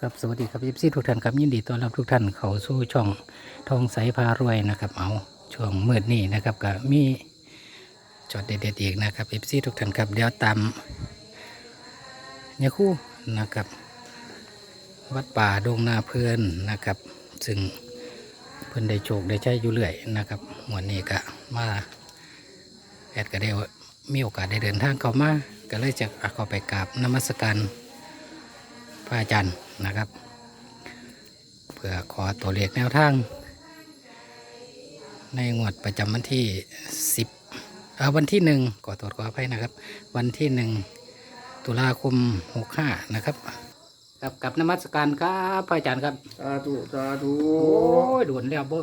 ครับสวัสดีครับยิปซี่ทุกท่านครับยินดีต้อนรับทุกท่านเข้าสู่ช่องทองใสพารวยนะครับ เอาช่วงมืดนี้นะครับก็มีจอดเด็ดๆอีกนะครับยิปซี่ทุกท่านครับเดี๋ยวตามเนี่ยคู่นะครับ วัดป่าดงนาเพลินนะครับ ซึ่งเพิ่นได้โชคได้ใช้อยู่เรื่อยนะครับวันนี้ก็มาแอดก็ได้มีโอกาสได้เดินทางเข้ามาก็เลยจะเข้าไปกราบนมัสการ พระอาจารย์นะครับ เพื่อขอตัวเลขแนวทาง ในงวดประจำวันที่ 10เอ่อวันที่หนึ่งขอตรวจขออภัยนะครับ วันที่หนึ่งตุลาคม 65 นะครับกับกับนมัสการครับพระอาจารย์ครับสาธุสาธุโอ้ยด่วนแล้วบ่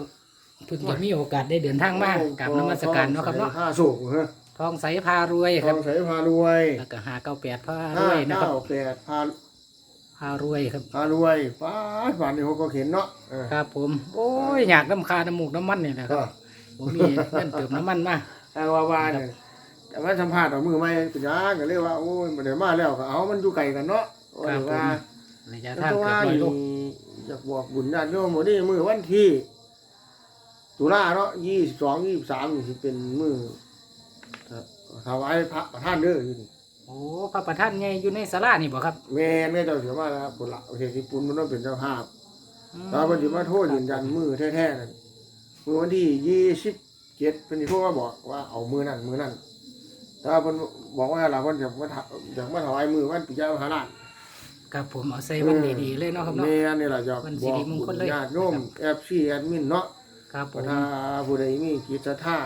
เพิ่งจะมีโอกาสได้เดินทางมากับนมัสการเนาะครับเนาะห้าสุกฮะทองใสพารวยทครัอบงใสพารวยแล้วก็หาเก้าแปดพาห้ารวยนะครับเก้าแปดพาพารวยครับ พารวยฟ้าฝันนี่เขาก็เห็นเนาะเออครับผม โอ้ยอยากน้ำคาน้ำมูกน้ำมันนี่แหละคก็รับผมมีเงินเติมน้ำมันมาทางว่าว่าเนี่ยแต่ว่าสัมภาษณ์เอามือไม่เป็นหยังก็เรียกว่าโอ้ยมันเดี๋ยวมาแล้วก็เอามันอยู่ไกลกันเนาะครับผมว่าระยะแต่ทางว่าเกือบร้อยนี่โลอยากบอกบุญญาติโยมหมดนี่มือวันที่ ตุลาเนาะยี่สิบสองยี่สิบสามนี่สิเป็นมือถวายพระประธานเด้ออยู่นี่ โอ้พระประธานไงอยู่ในศาลานี่บ่ครับแม่นแม่เจ้าเสียมาแล้วบุญละประเทศญี่ปุ่นมันต้องเป็นเจ้าภาพอืมตอนเพิ่นสิมาโทษยืนยันมือแท้ๆนั่นมือวันที่ยี่สิบเจ็ดเพิ่นสิโทรมาบอกว่าเอามือนั่นมือนั่นแต่ว่าเพิ่นบอกว่าเราเพิ่นจะมาถอยากมาถวายมือวันปิยมหาราช ครับผมเอาใส่วันดีๆเลยเนาะครับเนาะ แม่นี่ล่ะจะวันบสิอกริมงคลเลย ญาติโยมแอฟซีแอดมินเนาะครับผมถ้าผู้ใดมีกิจศรัทธา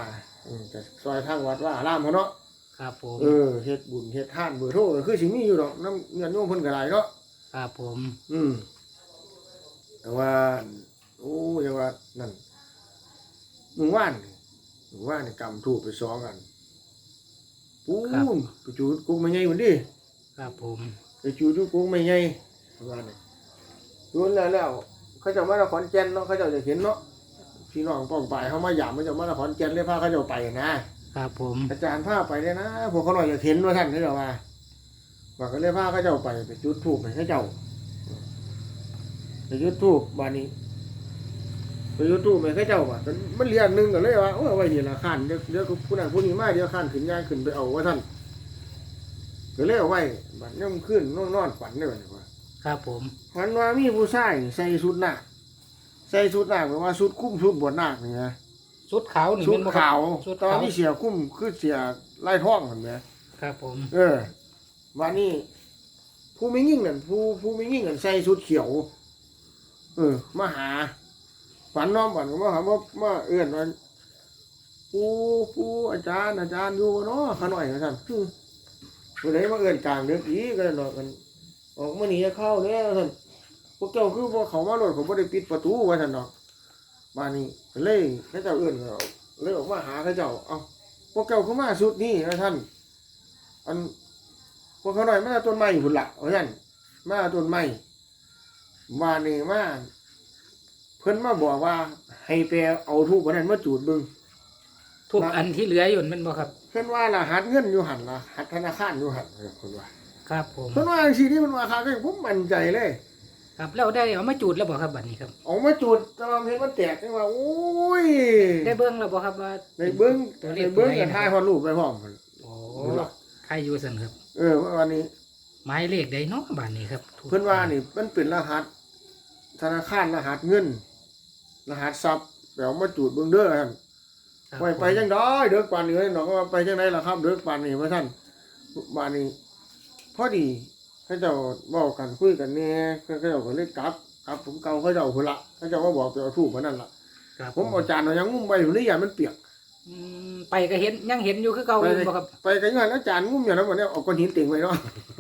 อืมจะซอยทางวัดว่าอารามเขาเนาะ ครับผมเออเฮ็ดบุญเฮ็ดทานเบอร์โทรก็คือสิมีอยู่ดอกนำญาติโยมเพิ่นก็ได้เนาะครับผมอืมแต่ว่า โอ้ยังว่านั่นมึงว่านนี่มึงว่านนี่กำถูกไปสองกันปูนไปจูดกุ้งไม่ใหญ่เหมือนดิครับผมไปจูดดูกุ้งไม่ใหญ่มึงว่านนี่จูดแล้วแล้วเขาเจะมาละขอนแก่นเนาะเขาเจะจะเห็นเนาะพี่น้องป้องไปเขามาหยามเขาเจะมาละขอนแก่นเลยพาเขาเจะไปนะ ครับผม อาจารย์พาไปเลยนะพวกเขาหน่อยจะเห็นว่าท่านเขาเจะมาว่าก็เลยพาเขาเจ้าไปไปจุดถูกไปเขาเจ้าไปยูทูบบานนี้ไปยูทูบไปเขาเจ้าว่ามันมันเรียนหนึงก็เลยว่าโอ้ยไว้นี่ละขันเดี๋ยวเดี๋ยวผู้นั้นผู้นี้มาเดี๋ยวขันขึ้นย่างขึ้นไปเอาว่าท่านก็เลยเอาไว้บัดย่ำขึ้นนอนนอนฝันได้บัดนี้ว่าครับผมฝันว่ามีผู้ชายนี่ใส่ชุดหน้าคใส่ชุดหน้าคแปลว่าชุดคุ้มชุดบวชนาคนี่นะ ชุดขาวนี่ชุเป็ดนบ่คขารับวชุดตอนขาวที่เสียคุ้มคือเสียไล่ท้องเหมือนไหมครับผม เออวันนี้ผู้ไม่ยิ่งนั่นผู้ผู้ไม่ยิ่งนั่นใส่ชุดเขียว เออมาหาฝันน้อมฝันก็มาหาว่ามาเอื้อนว่าปูปูอาจารย์อาจารย์อยู่บ่เนาะขาหน่อยนะท่านคือวันไหนมาเอื้อนกลางเดือกอีก็เลยนอนกัน ออกมาหนีจะเข้าเนี่ยท่านพวกเจ้าคือพวกเขามารถผมไม่ได้ปิดประตูไว้ท่านดอก มานี่ก็เลยเขาเจ้าเอื้อนก็เลยออกมาหาเขาเจ้าเอ้าพวกเจ้าคือมาสุดนี่นะท่าน อันพวกเขาหน่อยมาต้นไม้พุ่นละเอาท่านมาต้นไม้มานี่มาเพิ่นมาบอกว่า ให้ไปเอาทูบวันนั้นมาจูดเบึงทุกอันที่เหลืออยู่นั่นบ่ครับ เพิ่นว่ารหัสเงินอยู่หันละหัสธนาคารอยู่หันเพิ่นว่า ครับผมเพิ่นว่าสิที่มันว่าคาก็ผมมั่นใจเลย ครับแล้วได้เอามาจูดแล้วบ่ครับบัดนี้ครับเอามาจูดแต่ว่าเห็นมันแตกจังว่าโอ้ยได้เบิ่งแล้วบ่ครับว่าในเบิ้งตัวเลในขเบิ้งตัวไหนกับถ่ายฮอดรูปไปพร้อมพุ่นโอ้ใครอยู่ซั่นครับ เออว่าวันนี้ หมายเลขใดเนาะบัดนี้ครับเพิ่นว่านี่มันเป็นรหัส ธนาคารรหัสเงิน รหัสทรัพย์แปลว่ามาจูดเบิ่งเด้อท่านครับไว้ไปจังได้เด้อปานนี้เอ้ยน้องก็ว่าไปจังไดล่ะครับ เด้อปานนี้ว่าท่านบานนี้พอดี เขาเจ้าเว้ากันคุยกันแหน่เขาเจ้าก็เลยกลับกลับผมเก่าเขาเจ้าพุ่นละเขาเจ้าก็บอกไปเอาทูบมานั่นล่ะครับผมเอาจานเอาหยังงุ้มไว้ผมเลยอย่ามันเปียกอืมไปก็เห็นยังเห็นอยู่คือเก่าอยู่บ่ครับไปกันอยู่หั่นอาจารย์งุ้มอย่างนั้นวันนี้เอาก้อนหินติ่งไว้เนาะ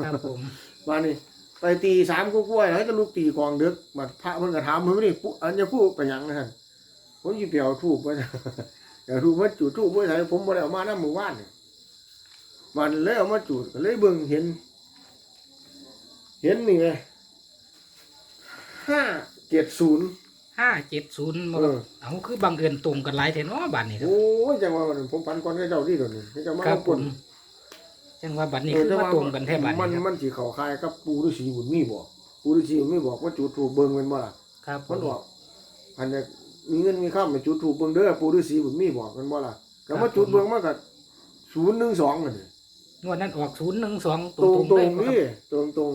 ครับผมบานนี้ไปตีสามกล้วยๆแล้วจะลูกตีกองดึกบัดพระเพิ่นก็ถามเพิ่นว่านี่ปุ๊อันจะพูดไปหยังนะท่านผมสิไปเอาทูบไว้เดี๋ยวทูบมาจุดทูบไว้ใส่ผมบ่ได้เอามานำหมู่บ้านนี่มันเลยเอามาจุดก็เลยเบิ่งเห็น เห็นนี่ไงห้าเจ็ดศูนย์ ห้าเจ็ดศูนย์เออ เอาคือบังเอิญตรงกันหลายแท้เนาะบัดนี้ครับโอ้ยจังว่าวันนั้นผมฝันก่อนให้เจ้าที่ตัวนี้ให้เจ้ามาครับเอาผปมนจังว่าบัดนี้เออคือแต่ว่าตรงกันแท้บัดมันนี้ครับมันสิเข้าคายกับปูฤาษีบุญมีบ่ปูปู่ฤาษีไม่บอกว่าจุดถูกเบิ่งเป็นบ่ล่ะครับผมันมบอกอันจะมีเงินมีข้ามไปจุดถูกเบิ่งเด้อปู่ฤาษีผมมีบอกกันบ่ล่ะก็มาจุดเบิ่งมาก็ศูนย์หนึ่งสองกันงวดนั้นออกศูนย์หนึ่งสองตตรงรงตๆรเลงยนี่ตรงตรง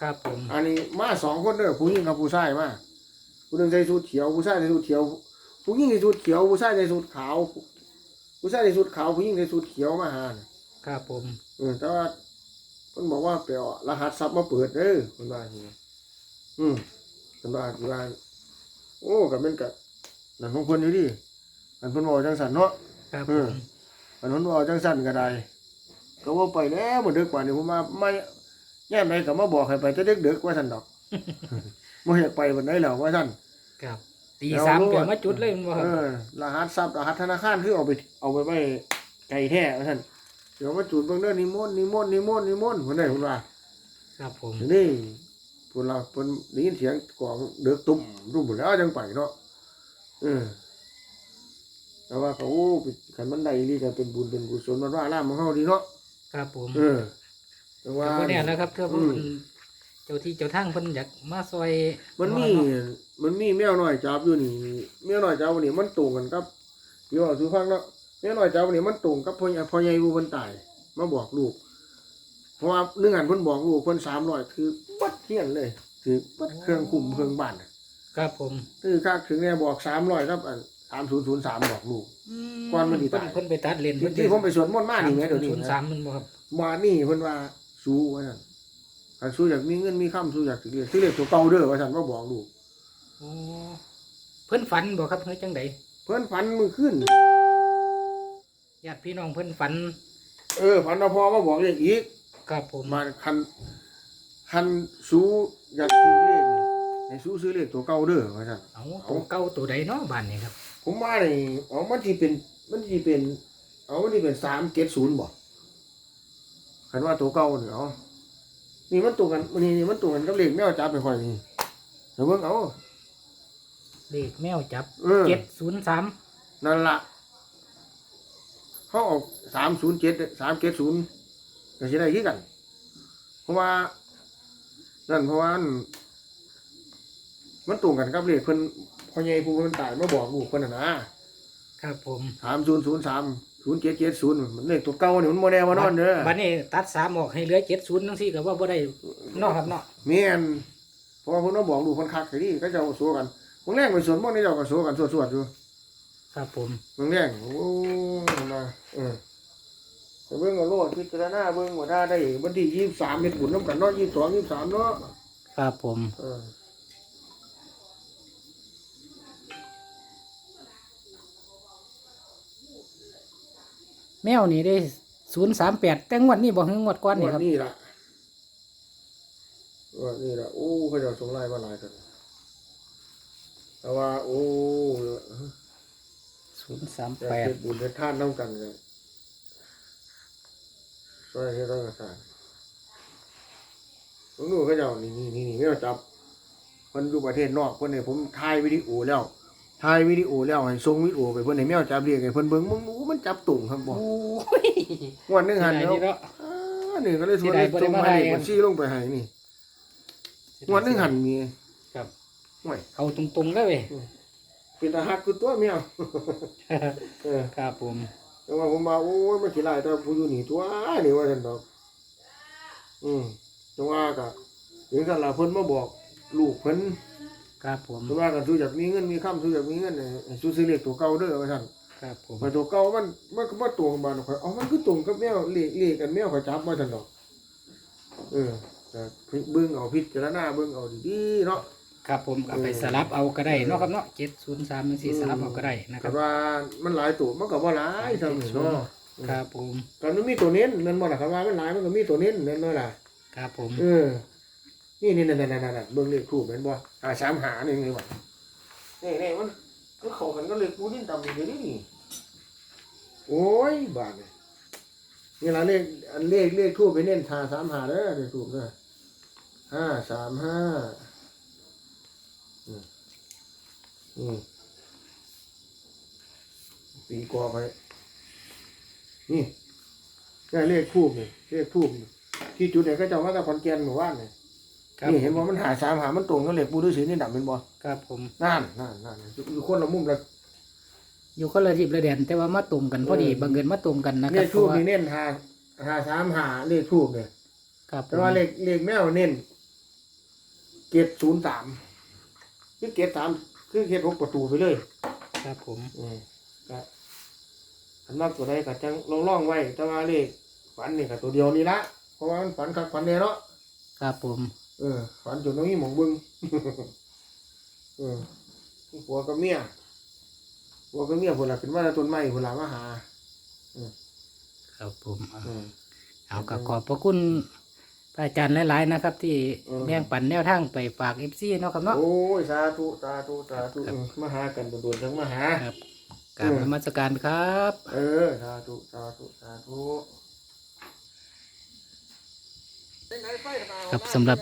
ครับผมๆอันนี้มาสองคนเด้อผู้หญิงกับผู้ชายมาผู้หนึงใส่สูทเขียวผู้ชายใส่สูทเขียว ผู้หญิงใส่สูทเขียวผู้ชายใส่สูทขาว ผู้ชายใส่สูทขาวผู้หญิงใส่สูทเขียวมาหาน่ะครับผมเออแต่ว่าเพิ่นบอกว่าไปเอารหัสทรัพย์มาเปิดเด้อเพิ่นว่าอย่างนี้อืมเพิ่นว่าอยู่ว่าโอ้ก็เป็นกับนั่นของเพิ่นอยู่ดิอันเพิ่นบอกจังซั่นเนาะครับเอผอมอันเพิ่นบอกจังซั่นก็ได้ก็ว่าไปแล้วบ่ดึกกว่านี้ผมว่าไม่ แย่มใดก็มาบอกให้ไปแต่ดึกๆว่าซั่นดอกบ่อยากไปวันไหนแล้วว่าซั่นครับตีสามเกิดมาจุดเลยมั้งคเอรับอรหัสทรัพย์รหัสธนาคารคือเอาไป เอาไปไว้ไกลแท้ว่าซั่นเดี๋ยวมาจุดเบิ่งเด้อนิมนต์นิมนต์นิมนต์นิมนต์เพิ่นได้เพิ่นว่าครับผมนี่พวกเราเพิ่นได้ยินเสียงกลองเดือกตุ่มรุ่มหมดแล้วจังไปเนาะเออแต่ว่าเขาโอ้ขันมันได้นี่ก็เป็นบุญเป็นกุศลมันว่าล่ามของเขาดีเนาะครับผม เออ แต่ว่าแต่ว่าเนี่ยนะครับเพื่ออืเพิ่มนเจ้าที่เจ้าทางเพิ่นอยากมาซอยมันมีมันมีแมวน้อยจับอยู่นี่แมวน้อยจับนี่มันตรงกันกับที่ว่าสุฟังเนาะแมวน้อยจับนี่มันตรงกับพ่อใหญ่พ่อใหญ่ผู้เพิ่นตายมาบอกลูกเพราะว่าเรื่องงานเพิ่นบอกลูกเพิ่น300คือปัดเฮียนเลยคือปัดเครื่องคุมเครื่องบ้านน่ะครับผมคือค่าถึงเนี่ยบอกสามร้อยครับสามศูนย์ศูนย์สามบอกลูก ก่อนมันสิเพิ่นตายเพิ่นไปตัดเลนที่ที่ผมไปสวดมนต์มานี่ไงเดี๋ยวนี้ศูนย์นะ สามมันบ่ครับมานี่เพิ่นว่า สู้ว่าซั่นคันสู้อยากมีเงินมีคำสู้อยากสิเรียกสิเรียกตัวเก่าเด้อว่าซั่นว่าบอกลูกโอ้เพิ่นฝันบ่ครับเฮ้ยจังไดเพิ่นฝันมือขึ้นญาติพี่น้องเพิ่นฝัน เออฝันว่าพอมาบอกเลขอีกครับผมมาคันคันสู้อยากซื้อเลขนี่ให้สู้ซื้อเลขตัวเก่าเด้อว่าซั่นเอาตัวเก่าตัวใดเนาะบ้านนี้ครับ ผมว่านี่เอามันสิเป็นมันสิเป็นเอามันสิเป็น370บ่ คันว่าตัวเก่านี่เอานี่มันตรงกันนี่นี่มันตรงกันกับเลขแมวจับไปค่อยนี่เดี๋ยวเบิ่งเอาเลขแมวจับเออเจ็ดศูนย์สามนั่นละเขาออกสามศูนย์เจ็ดสามเจ็ดศูนย์ก็สิได้ที่กัน เพราะว่า นั่นเพราะว่าอันมันตรงกันกับเลขเพิ่นพ่อใหญ่ผู้เพิ่นตายมาบอกลูกเพิ่นน่ะนะครับผม สามศูนย์ศูนย์สาม ศูนย์เจ็ดเจ็ดศูนย์มันเลขตัวเก่านี่มันโมแน่มานอนเด้อบัดนี้ตัดสามออกให้เหลือเจ็ดศูนย์จังซี่ก็ว่าบ่ได้เนาะครับเนาะแม่นเพราะว่าเพิ่นมาบอกลูกเพิ่นคักไอ้นี่ก็จะเอาสู้กันมึงแรงไปสวนมึงนี่เจ้าก็สู้กันสวดๆอยู่ครับผมเมืองแรงโอ้มาเออไปเบิ่งเอาโลดพิจารณาเบิ่งว่าถ้าได้วันที่ยี่สิบสามเม็ดบุญน้ำกันเนาะยี่สิบสองยี่สิบสามเนาะครับผม เออ แมวนี่ได้ศูนย์สามแปดแต่งวดนี้บ่ฮึงงวดก่อนนี่วันครับ นี้ล่ะวันนี้ล่ะโอ้เขาจะส่งไล่มาหลายกันแต่ว่า โอ้ศูนย์สามจะแปดเฮ็ดบุญเฮ็ดทานน้ำกันเลยช่วยให้เรากระสานผมดูเขาเจ้านี่นี่นี่นี่ไม่เอาจับคนอยู่ประเทศนอกคนนี้ผมถ่ายวิดีโอแล้ว ถ่ายวิดีโอแล้วให้ส่งวิดีโอไปเพิ่นให้แมวจับเรียกให้เพิ่นเบิ่งมึงอู้มันจับตุ่งครับบ่โอ้ยงวันหนึงหันที่แล้วไหนนี่เนาะอ่านี่ก็เลยส่วนที่ไหนบ่ได้ส่งมามาให้ให้บัญชีลงไปให้นี่งวันหนึงหันมีครับ ห่วยเอาตรงๆได้เว้ย เป็นตาฮักคือตัวแมวเออ ครับผม แต่ว่าผมมาโอ้ยมันขี้ลายแต่ผู้อยู่นี่ตัวนี่ว่าซั่นดอก อืมจังว่าก็ถึงกันล่ะเพิ่นมาบอก ลูกเพิ่น ครับผมจังว่ากันสู้อยากมีเงินมีคำสู้อยากมีเงินให้ให้สู้ซื้อเลขตัวเก่าเด้อว่าซั่นครับผมไปตัวเก่ามันมันก็บ่ตรงกับบ้านข่อยเอามันคือตรงกับแมวเลขเลขกันแมวข่อยจับมาซั่นดอก เออแต่เบิ่งเอาพิจารณาเบิ่งเอาดีๆเนาะครับผมเอาไปสลับเอาก็ได้เนาะครับเนาะเจ็ดศูนย์สามมันสี่สลับเอาก็ได้นะคแต่รับว่ามันหลายตัวมันก็บ่หลายซั่นนี่เนาะครับผมตอนมันมีตัวเน้นแม่นบ่ล่ะครับว่ามันหลายมันก็มีตัวเน้นแม่นบ่ล่ะครับผม เออ นี่นี่นั่นนั่นนั่นนั่นเบิ่งเลขถูกแม่นบ่อ่าสามหานี่ไงวะนี่นี่มันมันเข้ากันก็เลขปูดินตำอยู่นี่นี่โอ้ยบาดนี่นี่ล่ะเลขอันเลขเลขทูบไปเน้นทาสามหาเด้อเลขทูบเด้อห้าสามห้าอืมอืมปีกอไปนี่นี่เลขทูบนี่เลขทูบนี่ที่จุดไหนก็จะว่าแตะคอนแกนหมู่บ้านนี่ ครับนี่เห็นว่ามันหาสามหามันตรงกับเหล็กปูฤาษีนี่ดำเป็นบ่ครับผม นั่นนั่นนั่นอยู่คนละมุมละอยู่คนละทิศละแดนแต่ว่ามาตรงกันพอดีเออบังเอิญมาตรงกันนะคเลรับขทูบเพราะว่านี่เน้นหาหาสามหาเลขทูบเนี่ยครับผมแต่ว่าเลขเลขแมวเน้นเกตศูนย์สามคือเกตสามคือเกตหกประตูไปเลย ครับผม อืมก็อันมากตัวใดก็จังลองล่องๆไว้ แต่ว่าเลขฝันนี่ก็ตัวเดียวนี่ละเพราะว่ามันฝันคักฝันแน่เนาะครับผม เออฝันจนตรงนี้หมองเบึงเออผัวกับเมียผัวกับเมียคนละเป็นว่าต้นไม้คนละมาหาครับผมเอาอืมเอาก็ขอบพระคุณพระอาจารย์หลายๆนะครับ ที่เออ แบ่งปันแนวทางไปฝากเอฟซีเนาะครับเนาะ โอ้ยสาธุสาธุสาธุครับ เออมาหากันโดนๆทั้งมาหา ครับกราบนมัสการครับ เออสาธุสาธุสาธุ ครับสำหรับ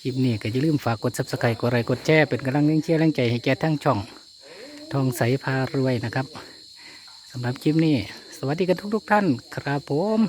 คลิปนี้ก็อย่าลืมฝากกดซับสไครต์กดไลค์กดแชร์เป็นกำลังเชียร์แรงใจให้แก่ทั้งช่อง ทองใสพารวยนะครับสำหรับคลิปนี้ สวัสดีกันทุก ๆ ท่านครับผม